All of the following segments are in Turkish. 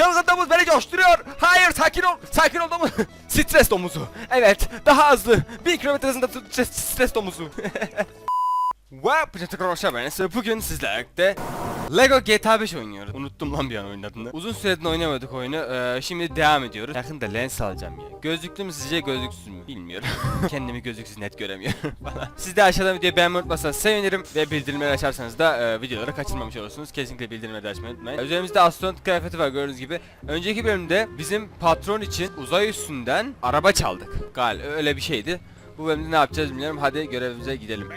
Çılgın domuz beni coşturuyor. Hayır sakin ol. Sakin ol domuz. stres domuzu. Evet daha hızlı. Bir kilometre hızında stres domuzu. Wow, tekrar hoş geldiniz. Bugün sizlerle Lego GTA 5 oynuyoruz. Unuttum lan bir an oyunun adını. Uzun süredir oynamadık oyunu. Ee, şimdi devam ediyoruz. Yakında lens alacağım ya. Gözlüklü mü sizce gözlüksüz mü? Bilmiyorum. Kendimi gözlüksüz net göremiyorum falan. Siz de aşağıdan videoyu beğenmeyi unutmazsanız sevinirim. Ve bildirimleri açarsanız da e, videoları kaçırmamış olursunuz. Kesinlikle bildirimleri açmayı unutmayın. Üzerimizde astronot kıyafeti var gördüğünüz gibi. Önceki bölümde bizim patron için uzay üstünden araba çaldık. Gal öyle bir şeydi. Bu bölümde ne yapacağız bilmiyorum. Hadi görevimize gidelim.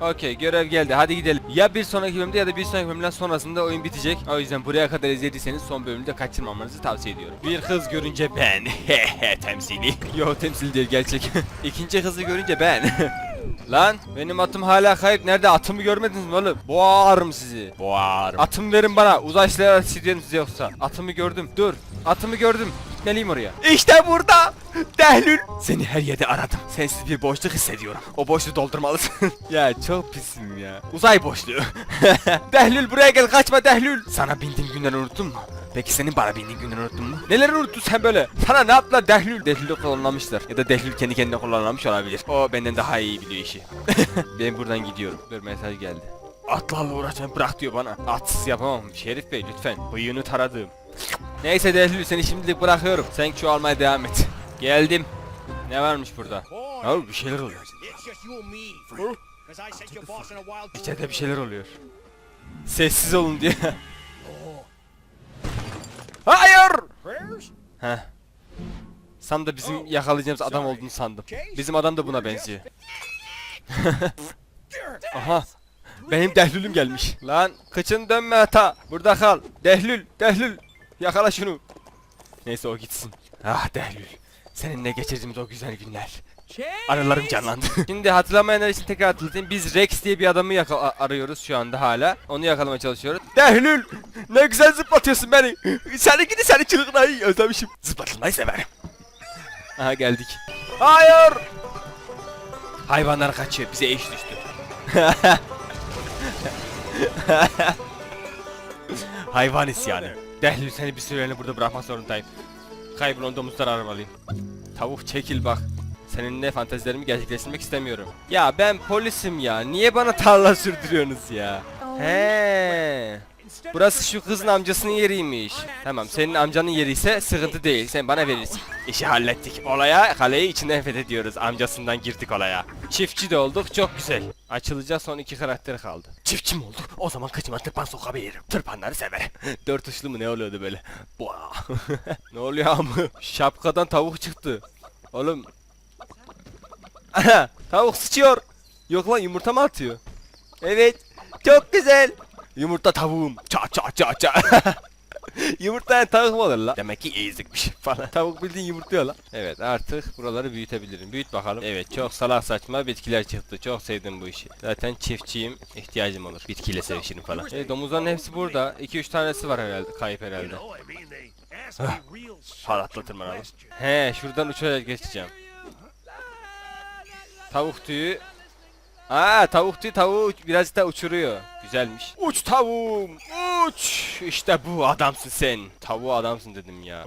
Okey görev geldi hadi gidelim. Ya bir sonraki bölümde ya da bir sonraki bölümden sonrasında oyun bitecek. O yüzden buraya kadar izlediyseniz son bölümü de kaçırmamanızı tavsiye ediyorum. Bir kız görünce ben. temsili. Yo temsil değil gerçek. İkinci kızı görünce ben. Lan benim atım hala kayıp. Nerede atımı görmediniz mi oğlum? Boğarım sizi. Boğarım. Atımı verin bana. Silerim size yoksa. Atımı gördüm. Dur. Atımı gördüm. Gitmeliyim oraya. İşte burada. Dehlül. Seni her yerde aradım. Sensiz bir boşluk hissediyorum. O boşluğu doldurmalısın. ya çok pisim ya. Uzay boşluğu. Dehlül buraya gel kaçma Dehlül. Sana bindiğim günleri unuttun mu? Peki senin bana bindiğin günleri unuttun mu? Neler unuttun sen böyle? Sana ne yaptılar Dehlül? Dehlül'ü kullanmışlar. Ya da Dehlül kendi kendine kullanmış olabilir. O benden daha iyi biliyor işi. ben buradan gidiyorum. Bir mesaj geldi. Atlarla uğraşmayı bırak diyor bana. Atsız yapamam. Şerif Bey lütfen. Bıyığını taradım. Neyse Dehlül seni şimdilik bırakıyorum. Sen çoğalmaya devam et. Geldim. Ne varmış burada? Ya bir şeyler oluyor. İçeride bir şeyler oluyor. Sessiz olun diye. Hayır! Heh. Sam da bizim yakalayacağımız adam olduğunu sandım. Bizim adam da buna benziyor. Aha. Benim dehlülüm gelmiş. Lan kıçın dönme hata. Burada kal. Dehlül, dehlül. Yakala şunu. Neyse o gitsin. Ah dehlül. Seninle geçirdiğimiz o güzel günler. Anılarım canlandı. Şimdi hatırlamayanlar için tekrar hatırlatayım. Biz Rex diye bir adamı yaka- a- arıyoruz şu anda hala. Onu yakalamaya çalışıyoruz. Dehlül! Ne güzel zıplatıyorsun beni. Seni gidi seni çılgınayı özlemişim. Zıplatılmayı severim. Aha geldik. Hayır! Hayvanlar kaçıyor. Bize eş düştü. Hayvan isyanı. Dehlül seni bir süreliğine burada bırakmak zorundayım. Kaybolan domuzları aramalıyım. Tavuk çekil bak. Seninle fantezilerimi gerçekleştirmek istemiyorum. Ya ben polisim ya. Niye bana tarla sürdürüyorsunuz ya? He. Burası şu kızın amcasının yeriymiş. Tamam senin amcanın yeri ise sıkıntı değil. Sen bana verirsin. İşi hallettik. Olaya kaleyi içinden fethediyoruz. Amcasından girdik olaya. Çiftçi de olduk. Çok güzel. Açılacak son iki karakter kaldı. Çiftçi mi olduk? O zaman kıçıma tırpan sokabilirim. Tırpanları severim. Dört uçlu mu ne oluyordu böyle? Boğa. ne oluyor ama? Şapkadan tavuk çıktı. Oğlum. Aha, tavuk sıçıyor. Yok lan yumurta mı atıyor? Evet. Çok güzel. Yumurta tavuğum. Ça ça ça ça. Yumurtlayan tavuk mu olur la? Demek ki ezikmiş falan. Tavuk bildiğin yumurtluyor la. Evet artık buraları büyütebilirim. Büyüt bakalım. Evet çok salak saçma bitkiler çıktı. Çok sevdim bu işi. Zaten çiftçiyim. ihtiyacım olur. Bitkiyle sevişirim falan. E, domuzların hepsi burada. 2-3 tanesi var herhalde. Kayıp herhalde. Halatla tırmanalım. He şuradan uçarak geçeceğim. Tavuk tüyü. Aa tavuk tüyü tavuğu birazcık da uçuruyor. Güzelmiş. Uç tavuğum uç. İşte bu adamsın sen. Tavuğu adamsın dedim ya.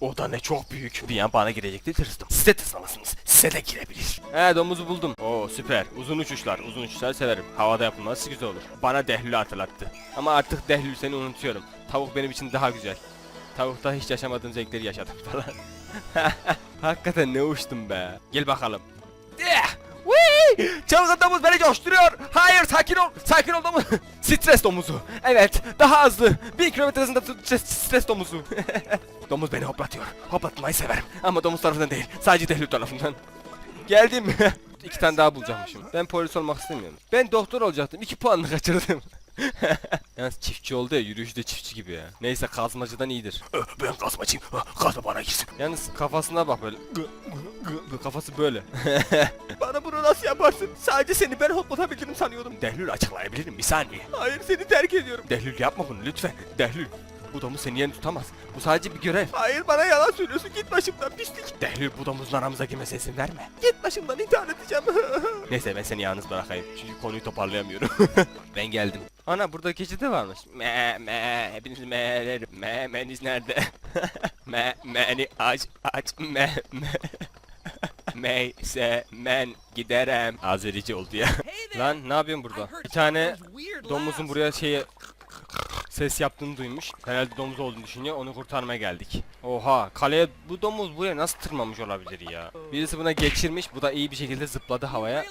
O da ne çok büyük. Bir an bana girecekti tırstım. Size tıslamasınız. Size de girebilir. He domuzu buldum. Oo süper. Uzun uçuşlar. Uzun uçuşlar severim. Havada yapılması güzel olur. Bana Dehlül'ü hatırlattı. Ama artık Dehlül seni unutuyorum. Tavuk benim için daha güzel. Tavukta hiç yaşamadığım zevkleri yaşadım falan. Hakikaten ne uçtum be. Gel bakalım. Eh! Çılgın domuz beni coşturuyor. Hayır sakin ol. Sakin ol domuz. stres domuzu. Evet daha hızlı. Bir kilometre hızında stres, domuzu. domuz beni hoplatıyor. Hoplatmayı severim. Ama domuz tarafından değil. Sadece dehlül tarafından. Geldim. İki tane daha bulacakmışım. Ben polis olmak istemiyorum. Ben doktor olacaktım. İki puanını kaçırdım. Yalnız çiftçi oldu ya yürüyüşü de çiftçi gibi ya. Neyse kazmacıdan iyidir. Ben kazmacıyım. Kazma bana girsin. Yalnız kafasına bak böyle. Kafası böyle. bana bunu nasıl yaparsın? Sadece seni ben hoplatabilirim sanıyordum. Dehlül açıklayabilirim bir saniye. Hayır seni terk ediyorum. Dehlül yapma bunu lütfen. Dehlül. Bu domuz seni yerini tutamaz. Bu sadece bir görev. Hayır bana yalan söylüyorsun. Git başımdan pislik. Dehlül bu domuzun aramıza girmesine izin verme. Git başımdan intihar edeceğim. Neyse ben seni yalnız bırakayım. Çünkü konuyu toparlayamıyorum. ben geldim. Ana burada keçi de varmış. Me me hepiniz me'lerim. Me meniz nerede? me meni aç aç me me. Meyse men giderem. Azerice oldu ya. Lan ne yapıyorsun burada? Bir tane domuzun buraya şeye ses yaptığını duymuş. Herhalde domuz olduğunu düşünüyor. Onu kurtarmaya geldik. Oha kaleye bu domuz buraya nasıl tırmanmış olabilir ya? Birisi buna geçirmiş. Bu da iyi bir şekilde zıpladı havaya.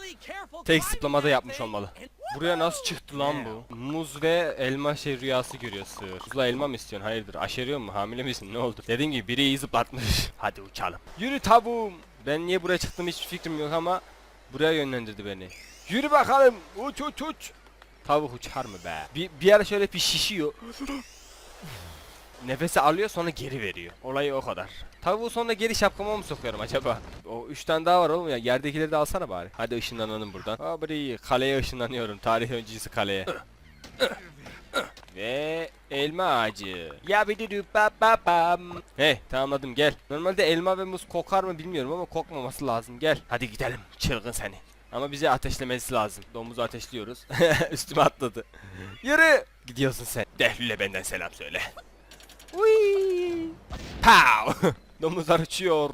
Tek zıplamada yapmış olmalı. Buraya nasıl çıktı lan bu? Muz ve elma şey rüyası görüyor sığır. Muzla elma mı istiyorsun? Hayırdır? Aşeriyor mu? Hamile misin? Ne oldu? Dediğim gibi biri iyi zıplatmış. Hadi uçalım. Yürü tavuğum. Ben niye buraya çıktım hiç fikrim yok ama buraya yönlendirdi beni. Yürü bakalım. Uç uç uç. Tavuk uçar mı be? Bir, bir ara şöyle bir şişiyor. Nefesi alıyor sonra geri veriyor. Olayı o kadar. Tavuğu sonra geri şapkama mı sokuyorum acaba? O üç tane daha var oğlum ya. Yerdekileri de alsana bari. Hadi ışınlanalım buradan. Abri kaleye ışınlanıyorum. Tarih öncesi kaleye. Ve elma ağacı. Ya bir ba ba bam. Hey tamamladım gel. Normalde elma ve muz kokar mı bilmiyorum ama kokmaması lazım. Gel. Hadi gidelim. Çılgın seni. Ama bize ateşlemesi lazım. Domuzu ateşliyoruz. Üstüme atladı. Yürü. Gidiyorsun sen. Dehlül'e benden selam söyle. Uy. Pow. Domuzlar uçuyor.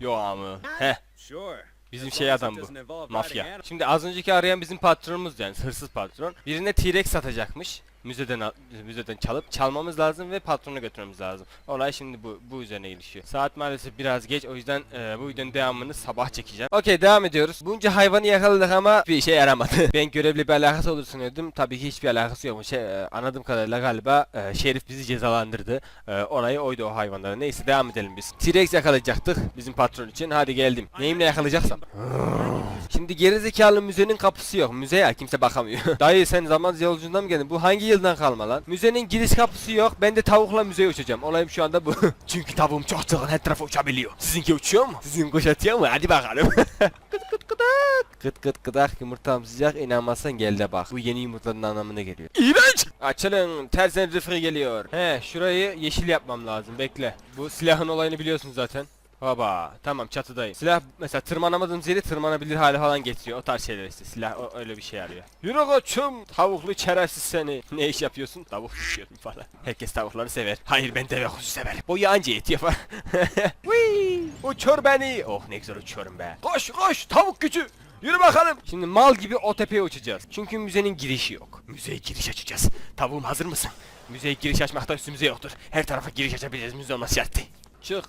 Yo amı. Heh. Sure. Bizim şey adam bu. Mafya. Şimdi az önceki arayan bizim patronumuz yani hırsız patron. Birine T-Rex satacakmış. Müzeden müzeden çalıp çalmamız lazım ve patrona götürmemiz lazım. Olay şimdi bu bu üzerine ilişiyor. Saat maalesef biraz geç o yüzden e, bu videonun devamını sabah çekeceğim. Okey devam ediyoruz. Bunca hayvanı yakaladık ama bir işe yaramadı. ben görevli bir alakası olur sanıyordum. Tabii ki hiçbir alakası yok. Şey, e, anladığım kadarıyla galiba e, şerif bizi cezalandırdı. E, orayı oydu o hayvanlara. Neyse devam edelim biz. T-Rex yakalayacaktık bizim patron için. Hadi geldim. Neyimle yakalayacaksam. Şimdi gerizekalı müzenin kapısı yok. Müze ya kimse bakamıyor. Dayı sen zaman yolculuğundan mı geldin? Bu hangi yıldan kalma lan? Müzenin giriş kapısı yok. Ben de tavukla müzeye uçacağım. Olayım şu anda bu. Çünkü tavuğum çok çılgın her tarafa uçabiliyor. Sizinki uçuyor mu? Sizin kuş atıyor mu? Hadi bakalım. kıt kıt kıdak. Kıt kıt kıdak yumurtam sıcak inanmazsan gel de bak. Bu yeni yumurtanın anlamına geliyor. İğrenç. Açılın. Tersen rıfkı geliyor. He şurayı yeşil yapmam lazım. Bekle. Bu silahın olayını biliyorsun zaten. Baba tamam çatıdayım. Silah mesela tırmanamadığımız yeri tırmanabilir hale falan getiriyor. O tarz şeyler işte. Silah o, öyle bir şey arıyor. Yürü koçum. Tavuklu çeresiz seni. Ne iş yapıyorsun? Tavuk pişiyorum falan. Herkes tavukları sever. Hayır ben deve kuşu severim. Boyu anca et yapar. Uçur beni. Oh ne güzel uçuyorum be. Koş koş tavuk gücü. Yürü bakalım. Şimdi mal gibi o tepeye uçacağız. Çünkü müzenin girişi yok. Müzeye giriş açacağız. Tavuğum hazır mısın? Müzeye giriş açmakta üstümüze yoktur. Her tarafa giriş açabileceğiz. Müze olması şart. Çık.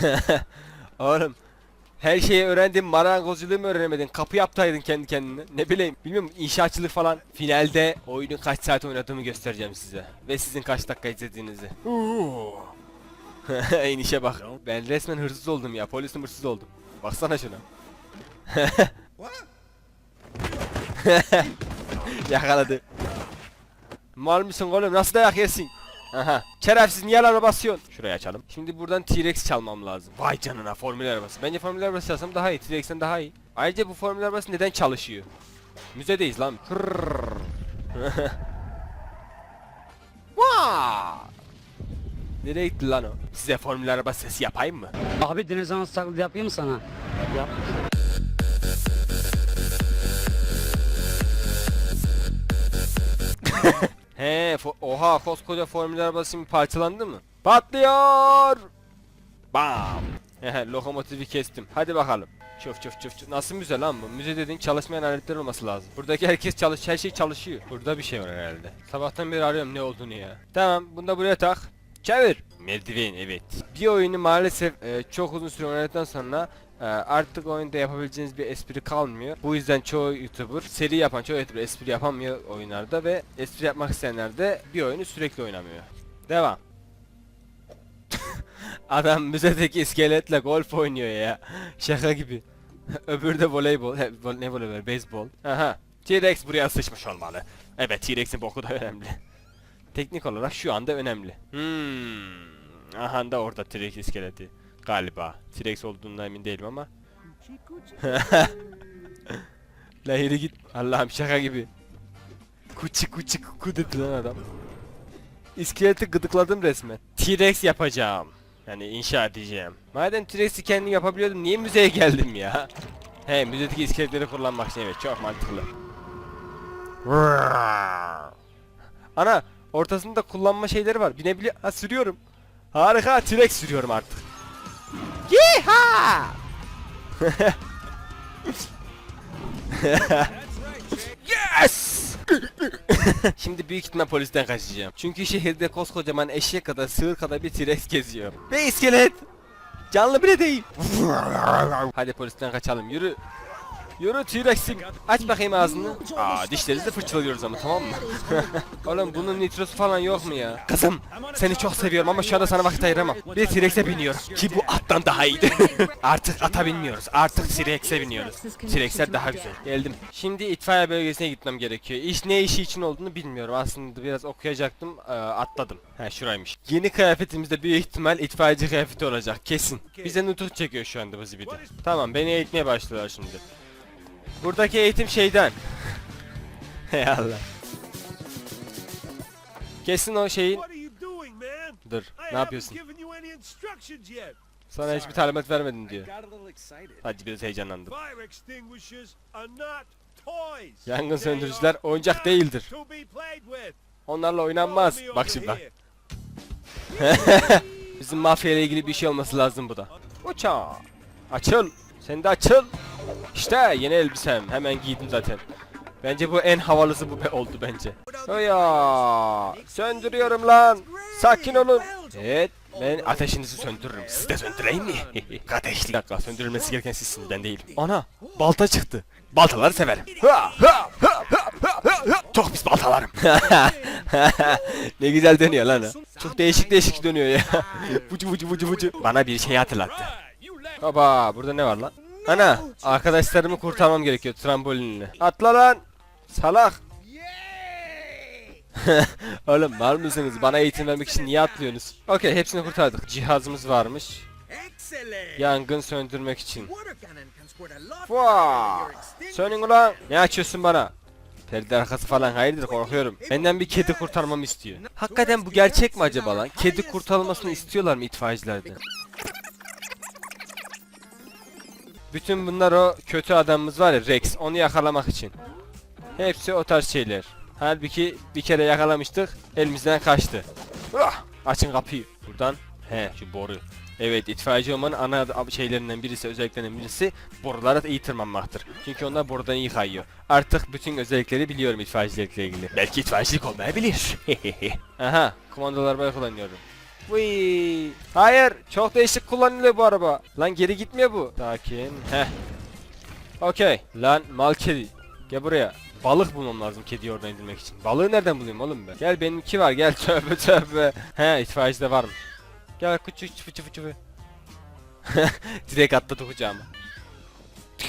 Oğlum her şeyi öğrendin marangozculuğu mu öğrenemedin? Kapı yaptaydın kendi kendine. Ne bileyim bilmiyorum inşaatçılık falan. Finalde oyunu kaç saat oynadığımı göstereceğim size. Ve sizin kaç dakika izlediğinizi. İnişe bak. Ben resmen hırsız oldum ya. Polisim hırsız oldum. Baksana şuna. Yakaladı. Mal mısın oğlum? Nasıl dayak yesin? Aha. Şerefsiz niye alarma basıyorsun? Şurayı açalım. Şimdi buradan T-Rex çalmam lazım. Vay canına formül arabası. Bence formül arabası çalsam daha iyi. T-Rex'ten daha iyi. Ayrıca bu formül arabası neden çalışıyor? Müzedeyiz lan. Nereye gitti lan o? Size formül araba sesi yapayım mı? Abi dinozor taklidi yapayım mı sana? Yap. Oha koskoca formül arabası şimdi parçalandı mı? Patlıyor! Bam! Lokomotifi kestim. Hadi bakalım. Çöf çöf çöf çöf. Nasıl müze lan bu? Müze dediğin çalışmayan aletler olması lazım. Buradaki herkes çalış, her şey çalışıyor. Burada bir şey var herhalde. Sabahtan beri arıyorum ne olduğunu ya. Tamam, bunu da buraya tak. Çevir. Merdiven evet. Bir oyunu maalesef e, çok uzun süre oynadıktan sonra e, artık oyunda yapabileceğiniz bir espri kalmıyor. Bu yüzden çoğu YouTuber seri yapan çoğu YouTuber espri yapamıyor oyunlarda ve espri yapmak isteyenler de bir oyunu sürekli oynamıyor. Devam. Adam müzedeki iskeletle golf oynuyor ya. Şaka gibi. Öbürü de voleybol. He, vol- ne voleybol? Beyzbol. Aha. T-Rex buraya sıçmış olmalı. Evet T-Rex'in boku da önemli. Teknik olarak şu anda önemli. Hmm. Aha da orada T-Rex iskeleti. Galiba. T-Rex olduğundan emin değilim ama. La yürü git. Allah'ım şaka gibi. Kuçi kuçi kuku dedi lan adam. iskeleti gıdıkladım resmen. T-Rex yapacağım. Yani inşa edeceğim. Madem T-Rex'i kendim yapabiliyordum niye müzeye geldim ya? He müzedeki iskeletleri kullanmak için evet çok mantıklı. Ana ortasında kullanma şeyleri var. Binebiliyor. Ha sürüyorum. Harika T-Rex sürüyorum artık. Yes! Şimdi büyük ihtimal polisten kaçacağım. Çünkü şehirde koskocaman eşek kadar sığır kadar bir T-Rex geziyor. Ve iskelet! Canlı bile değil. Hadi polisten kaçalım yürü. Yürü T-Rex'im. Aç bakayım ağzını. Aa dişlerinizi fırçalıyoruz ama tamam mı? Oğlum bunun nitrosu falan yok mu ya? Kızım seni çok seviyorum ama şu anda sana vakit ayıramam. Bir T-Rex'e biniyorum. Ki bu attan daha iyiydi. Artık ata binmiyoruz. Artık T-Rex'e biniyoruz. T-Rex'ler daha güzel. Geldim. Şimdi itfaiye bölgesine gitmem gerekiyor. İş ne işi için olduğunu bilmiyorum. Aslında biraz okuyacaktım. Ee, atladım. Ha şuraymış. Yeni kıyafetimizde büyük ihtimal itfaiyeci kıyafeti olacak. Kesin. Bize nutuk çekiyor şu anda bu zibidi. Tamam beni eğitmeye başlıyorlar şimdi. Buradaki eğitim şeyden. Hey Allah. Kesin o şeyin... Dur, ne yapıyorsun? Sana hiçbir talimat vermedim diyor. Hadi biraz heyecanlandım. Yangın söndürücüler oyuncak değildir. Onlarla oynanmaz. Bak şimdi bak. Bizim mafya ile ilgili bir şey olması lazım bu da. Uça. Açıl. Sen de açıl. İşte yeni elbisem. Hemen giydim zaten. Bence bu en havalısı bu be oldu bence. Oya. Söndürüyorum lan. Sakin olun. Evet. Ben ateşinizi söndürürüm. Siz de söndüreyim mi? Ateşli. Bir dakika söndürülmesi gereken sizsiniz ben değilim. Ana balta çıktı. Baltaları severim. Ha, ha, ha, ha, ha, ha, ha. Çok pis baltalarım. ne güzel dönüyor lan. Çok değişik değişik dönüyor ya. vucu vucu vucu vucu. Bana bir şey hatırlattı. Baba burada ne var lan? Ana arkadaşlarımı kurtarmam gerekiyor trambolinle. Atla lan. Salak. Oğlum var mısınız? Bana eğitim vermek için niye atlıyorsunuz? Okey hepsini kurtardık. Cihazımız varmış. Yangın söndürmek için. Water cannon can squirt a lot Fua! more extinguisher. Sönün ulan. Ne açıyorsun bana? Perde arkası falan hayırdır korkuyorum. Benden bir kedi kurtarmamı istiyor. Hakikaten bu gerçek mi acaba lan? Kedi kurtarılmasını istiyorlar mı itfaiyecilerden? Bütün bunlar o kötü adamımız var ya Rex onu yakalamak için. Hepsi o tarz şeyler. Halbuki bir kere yakalamıştık elimizden kaçtı. Ah! Açın kapıyı. Buradan he şu boru. Evet itfaiyeci olmanın ana şeylerinden birisi özelliklerinden birisi borulara iyi tırmanmaktır. Çünkü onlar borudan iyi kayıyor. Artık bütün özellikleri biliyorum itfaiyecilikle ilgili. Belki itfaiyecilik olmayabilir. Aha kumandalı arabayı kullanıyorum. Vıy. Hayır çok değişik kullanılıyor bu araba. Lan geri gitmiyor bu. Sakin. Heh. Okey. Lan mal kedi. Gel buraya. Balık bulmam lazım kediyi oradan indirmek için. Balığı nereden bulayım oğlum ben? Gel benimki var gel tövbe tövbe. He itfaiyeci de varmış. Gel küçük çıfı çıfı çıfı. Direkt atladı kucağıma.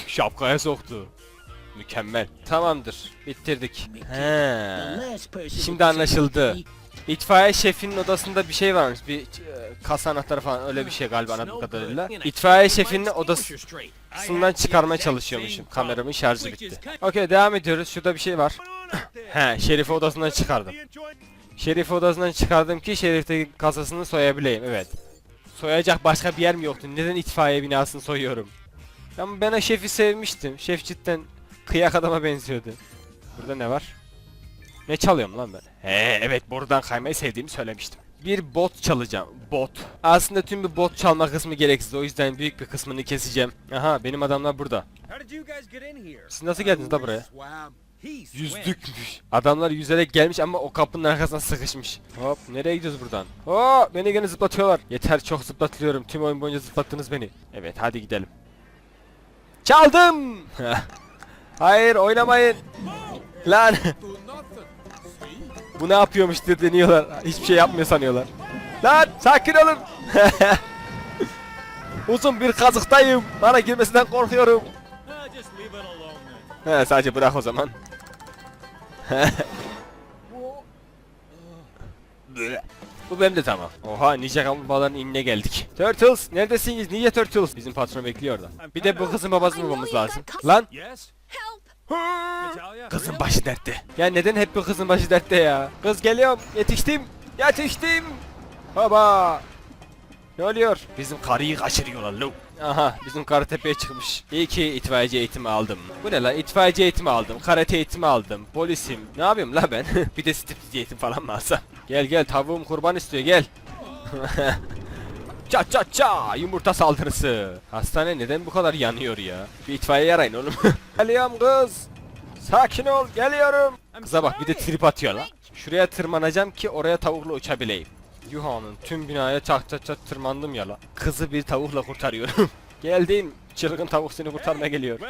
Şapkaya soktu. Mükemmel. Tamamdır. Bitirdik. He. Şimdi anlaşıldı. İtfaiye şefinin odasında bir şey varmış. Bir e, kasa anahtarı falan öyle bir şey galiba anladığım kadarıyla. İtfaiye şefinin odasından çıkarmaya çalışıyormuşum. Kameramın şarjı bitti. Okey devam ediyoruz. Şurada bir şey var. He Şerif'i odasından çıkardım. Şerif'i odasından çıkardım ki Şerif'teki kasasını soyabileyim. Evet. Soyacak başka bir yer mi yoktu? Neden itfaiye binasını soyuyorum? Ama ben o şefi sevmiştim. Şef cidden kıyak adama benziyordu. Burada ne var? Ne çalıyorum lan ben? He evet buradan kaymayı sevdiğimi söylemiştim. Bir bot çalacağım. Bot. Aslında tüm bir bot çalma kısmı gereksiz. O yüzden büyük bir kısmını keseceğim. Aha benim adamlar burada. Siz nasıl geldiniz da buraya? Yüzdükmüş. Adamlar yüzerek gelmiş ama o kapının arkasına sıkışmış. Hop nereye gidiyoruz buradan? Oo beni gene zıplatıyorlar. Yeter çok zıplatılıyorum. Tüm oyun boyunca zıplattınız beni. Evet hadi gidelim. Çaldım. Hayır oynamayın. Lan. Bu ne yapıyormuş diye deniyorlar. Hiçbir şey yapmıyor sanıyorlar. Lan sakin olun. Uzun bir kazıktayım. Bana girmesinden korkuyorum. He sadece bırak o zaman. Bu benim de tamam. Oha ninja kaplumbağaların inine geldik. Turtles neredesiniz Ninja Turtles? Bizim patron bekliyor da. Bir de bu kızın babasını bulmamız lazım. Lan? Kızın başı dertte. Ya neden hep bu kızın başı dertte ya? Kız geliyorum yetiştim. Yetiştim. Baba. Ne oluyor? Bizim karıyı kaçırıyorlar lo. Aha bizim karı tepeye çıkmış. İyi ki itfaiyeci eğitimi aldım. Bu ne la itfaiyeci eğitimi aldım. Karate eğitimi aldım. Polisim. Ne yapayım la ben? bir de striptiz eğitim falan mı alsam? Gel gel tavuğum kurban istiyor gel. Ça ça ça yumurta saldırısı. Hastane neden bu kadar yanıyor ya? Bir itfaiye arayın oğlum. Geliyorum kız. Sakin ol geliyorum. Kıza bak bir de trip atıyor la. Şuraya tırmanacağım ki oraya tavukla uçabileyim. Yuhan'ın tüm binaya çat çat çat tırmandım ya la. Kızı bir tavukla kurtarıyorum. Geldim. Çılgın tavuk seni kurtarmaya geliyor.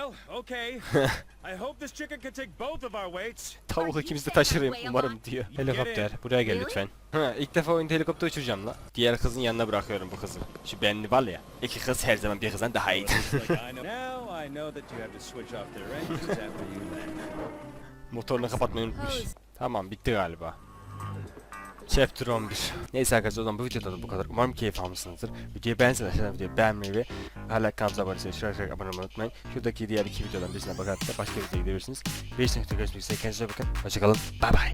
Tavuk ikimiz de taşırım umarım diyor. Helikopter buraya gel lütfen. Ha, ilk defa oyunda helikopter uçuracağım la. Diğer kızın yanına bırakıyorum bu kızı. Şu benli var ya. İki kız her zaman bir kızdan daha iyi. Motorunu kapatmayı unutmuş. Tamam bitti galiba. Chapter 11 Neyse arkadaşlar o zaman bu videoda da bu kadar. Umarım keyif almışsınızdır. Videoyu beğenseniz aşağıdan videoyu beğenmeyi ve hala kanalımıza abone değilseniz şuraya abone olmayı unutmayın. Şuradaki diğer iki videodan birisine bakarak da başka videoya gidebilirsiniz. Bir sonraki videoda görüşmek üzere. Kendinize bakın. Hoşçakalın. Bay bay.